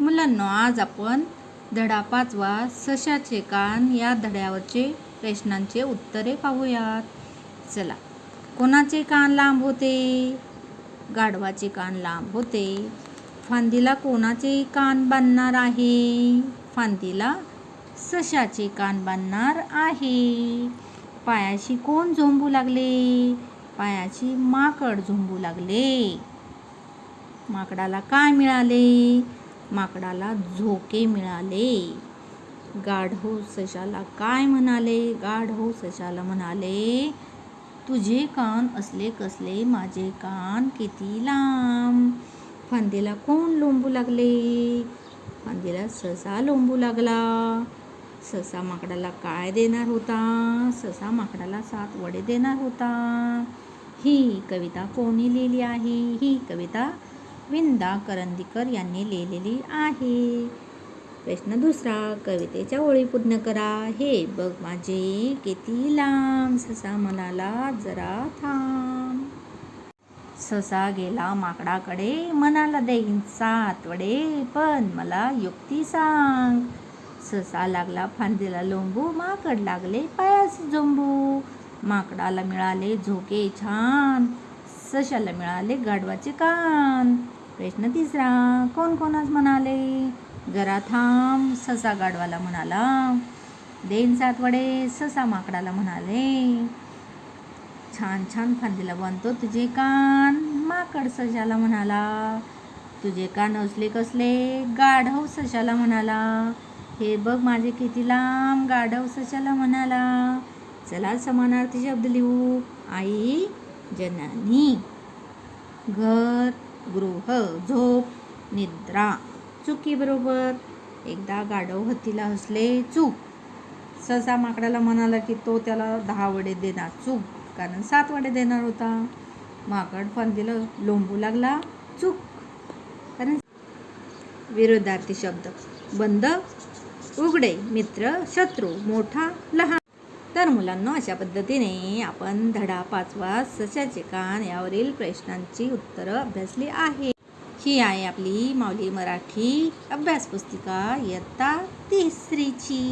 मुलांनो आज आपण धडा पाचवा सशाचे कान या धड्यावरचे प्रश्नांचे उत्तरे पाहूयात. चला. कोणाचे कान लांब होते? गाढवाचे कान लांब होते. फांदीला कोणाचे कान बांधणार आहे? फांदीला सशाचे कान बांधणार आहे. पायाशी कोण झोंबू लागले? पायाची माकड झोंबू लागले. माकडाला काय मिळाले? माकडाला झोके मिळाले. गाढव सशाला काय म्हणाले? गाढव सशाला म्हणाले तुझे कान असले कसले माझे कान किती लांब. फांदीला कोण लोंबू लागले? फांदीला ससा लोंबू लागला. ससा माकडाला काय देणार होता? ससा माकडाला सात वडे देणार होता. ही कविता कोणी लिहिली आहे? ही कविता विंदा करंदीकर यांनी लिहिलेली आहे. प्रश्न दुसरा कवितेच्या ओळी पूर्ण करा. हे बघ माझे किती लांब ससा मनाला जरा थांब. ससा गेला माकडाकडे मनाला देईन सात वडे पण मला युक्ती सांग. ससा लागला फांदीला लोंबू माकड लागले पायास जोंबू माकडाला मिळाले झोके छान. सशाला मिळाले गाढवाचे कान. प्रश्न तिसरा कोण कोणाच म्हणाले? जरा थांब ससा गाढवाला म्हणाला. देन सातवडे ससा माकडाला म्हणाले. छान छान फांदीला बांधतो तुझे कान माकड सशाला म्हणाला. तुझे कान असले कसले? गाढव सशाला म्हणाला. हे बघ माझे किती लांब गाढव सशाला म्हणाला. चला समानार्थी शब्द लिहू. आई जननी घर गृह झोप निद्रा. चुकी बरोबर. एकदा गाढव हत्तीला हसले चूक सहसा माकडाला म्हणाला की तो त्याला दहा वडे देणार चूक कारण सात वडे देणार होता. माकड फांदीला लोंबू लागला चूक. कारण विरोधार्थी शब्द. बंद उघडे मित्र शत्रू मोठा लहान. तर मुलांना अशा पद्धतीने आपण धडा पाचवा सशाचे कान यावरील प्रश्नांची उत्तरं अभ्यासली आहे. ही आहे आपली माऊली मराठी अभ्यास पुस्तिका इयत्ता तिसरीची.